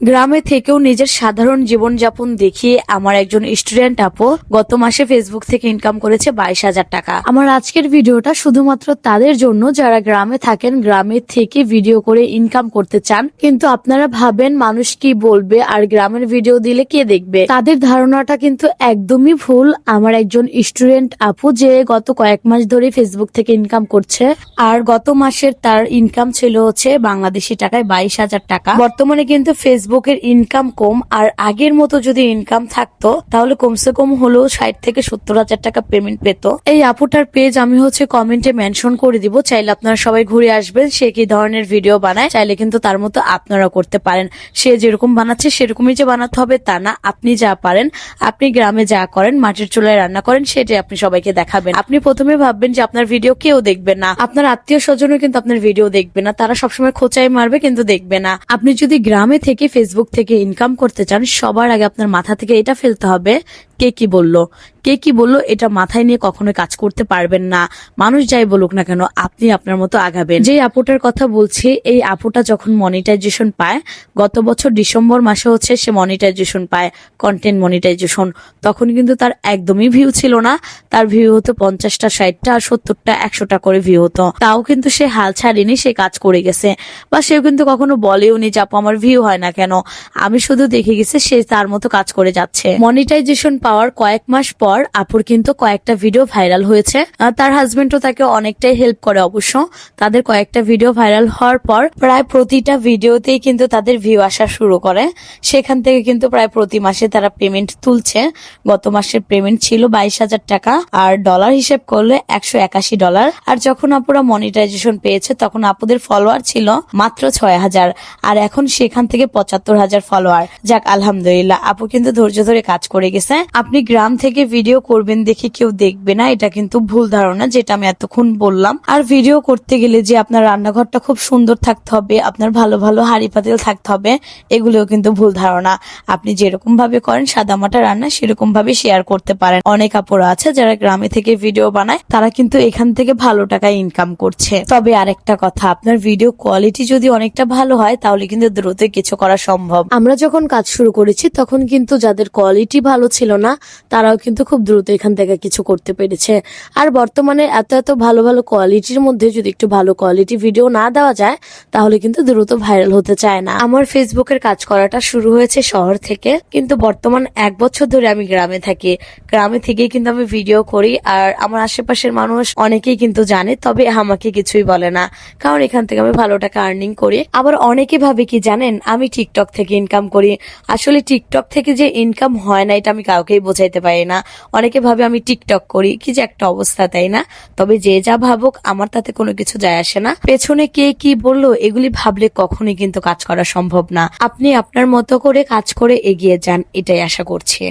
গ্রামে থেকেও নিজের সাধারণ জীবনযাপন দেখিয়ে আমার একজন স্টুডেন্ট আপু গত মাসে ফেসবুক থেকে ইনকাম করেছে বাইশ হাজার টাকা। আমার আজকের ভিডিওটা শুধুমাত্র তাদের জন্য, যারা গ্রামে থাকেন, গ্রামে থেকে ভিডিও করে ইনকাম করতে চান। কিন্তু আপনারা ভাবেন মানুষ কি বলবে, আর গ্রামের ভিডিও দিলে কে দেখবে? তাদের ধারণাটা কিন্তু একদমই ভুল। আমার একজন স্টুডেন্ট আপু যে গত কয়েক মাস ধরে ফেসবুক থেকে ইনকাম করছে, আর গত মাসের তার ইনকাম ছিল হচ্ছে বাংলাদেশি টাকায় বাইশ হাজার টাকা। বর্তমানে কিন্তু ফেসবুকের ইনকাম কম আর আগের মতো যদি ইনকাম থাকতো, তাহলে কমসে কম হলেও ষাট থেকে সত্তর হাজার টাকা পেমেন্ট পেত। এই আপুটার পেজ আমি হচ্ছে কমেন্টে মেনশন করে দিব, চাইলে আপনারা সবাই ঘুরে আসবেন, সে কি ধরনের ভিডিও বানায়, চাইলে কিন্তু তার মতো আপনারা করতে পারেন। সে যেরকম বানাচ্ছে, সেরকমই যে বানাতে হবে তা না, আপনি যা পারেন, আপনি গ্রামে যা করেন, মাটির চুলায় রান্না করেন, সেটাই আপনি সবাইকে দেখাবেন। আপনি প্রথমে ভাববেন যে আপনার ভিডিও কেউ দেখবে না। আপনার আত্মীয় স্বজনও কিন্তু আপনার ভিডিও দেখবে না, তারা সবসময় খোঁচাই মারবে, কিন্তু দেখবে না। আপনি যদি গ্রামে থেকে ফেসবুক থেকে ইনকাম করতে চান সবার আগে আপনার মাথা থেকে এটা ফেলতে হবে কে কি বলল? কে কি বলল? এটা মাথায় নিয়ে কখনোই কাজ করতে পারবেন না। মানুষ যাই বলুক না কেন, আপনি আপনার মতো আগাবেন। যে আপুটার কথা বলছি, এই আপুটা যখন মনিটাইজেশন পায়, গত বছর ডিসেম্বর মাসে হচ্ছে সে মনিটাইজেশন পায় কন্টেন্ট মনিটাইজেশন তখন কিন্তু তার একদমই ভিউ ছিল না। তার ভিউ হতো পঞ্চাশটা, ষাটটা আর সত্তরটা, একশোটা করে ভিউ হতো। তাও কিন্তু সে হাল ছাড়েনি, সে কাজ করে গেছে। বা সেও কিন্তু কখনো বলেও নি যে, আপু, আমার ভিউ হয় না কেন? আমি শুধু দেখে গেছি সে তার মতো কাজ করে যাচ্ছে। মনিটাইজেশন পাওয়ার কয়েক মাস পর আপুর কিন্তু কয়েকটা ভিডিও ভাইরাল হয়েছে। তার হাজবেন্ডও তাকে অনেকটাই হেল্প করে অবশ্য। তাদের কয়েকটা ভিডিও ভাইরাল হওয়ার পর প্রায় প্রতিটা ভিডিওতেই কিন্তু তাদের ভিউ আসা শুরু করে। সেখান থেকে কিন্তু প্রায় প্রতি মাসে তারা পেমেন্ট তুলছে। গত মাসের পেমেন্ট ছিল বাইশ হাজার টাকা, আর ডলার হিসেব করলে একশো একাশি ডলার আর যখন আপুরা মনিটাইজেশন পেয়েছে, তখন আপুদের ফলোয়ার ছিল মাত্র ছয় হাজার। আর এখন সেখান থেকে পঁচাত্তর হাজার ফলোয়ার যাক, আলহামদুলিল্লাহ, আপু কিন্তু ধৈর্য ধরে কাজ করে গেছে। আপনি গ্রাম থেকে ভিডিও করবেন দেখে কেউ দেখবে না, এটা কিন্তু ভুল ধারণা যেটা আমি এতক্ষণ বললাম। আর ভিডিও করতে গেলে যে আপনার রান্নাঘরটা খুব সুন্দর থাকতে হবে, আপনার ভালো ভালো হাড়ি পাতিল থাকতে হবে, এগুলোও কিন্তু ভুল ধারণা। আপনি যেরকম ভাবে করেন সাদামাটা রান্না, সেরকম ভাবে শেয়ার করতে পারেন। অনেক আপুরা আছে যারা গ্রামে থেকে ভিডিও বানায়, তারা কিন্তু এখান থেকে ভালো টাকা ইনকাম করছে। তবে আরেকটা কথা, আপনার ভিডিও কোয়ালিটি যদি অনেকটা ভালো হয়, তাহলে কিন্তু দ্রুত কিছু করা সম্ভব। আমরা যখন কাজ শুরু করেছি, তখন কিন্তু যাদের কোয়ালিটি ভালো ছিল না তারাও কিন্তু খুব দ্রুত এখান থেকে কিছু করতে পেরেছে। আর বর্তমানে এত এত ভালো ভালো কোয়ালিটির মধ্যে যদি একটু ভালো কোয়ালিটি ভিডিও না দেওয়া যায়, তাহলে কিন্তু দ্রুত ভাইরাল হতে চায় না। আমার ফেসবুকের কাজ করাটা শুরু হয়েছে শহর থেকে, কিন্তু বর্তমান এক বছর ধরে আমি গ্রামে থাকি। গ্রামে থেকেই কিন্তু আমি ভিডিও করি, আর আমার আশেপাশের মানুষ অনেকেই কিন্তু জানে, তবে আমাকে কিছুই বলে না। কারণ এখান থেকে আমি ভালো টাকা আর্নিং করি। আবার অনেকে ভাবে কি জানেন, আমি টিকটক থেকে ইনকাম করি। আসলে টিকটক থেকে যে ইনকাম হয় না, এটা আমি কাউকেই বোঝাইতে পারি না। অনেকে ভাবে আমি টিকটক করি, কি যে একটা অবস্থা, তাই না? তবে যে যা ভাবুক, আমার তাতে কোনো কিছু যায় আসে না। পেছনে কে কি বলল, এগুলি ভাবলে কখনই কিন্তু কাজ করা সম্ভব না। আপনি আপনার মতো করে কাজ করে এগিয়ে যান, এটাই আশা করছি।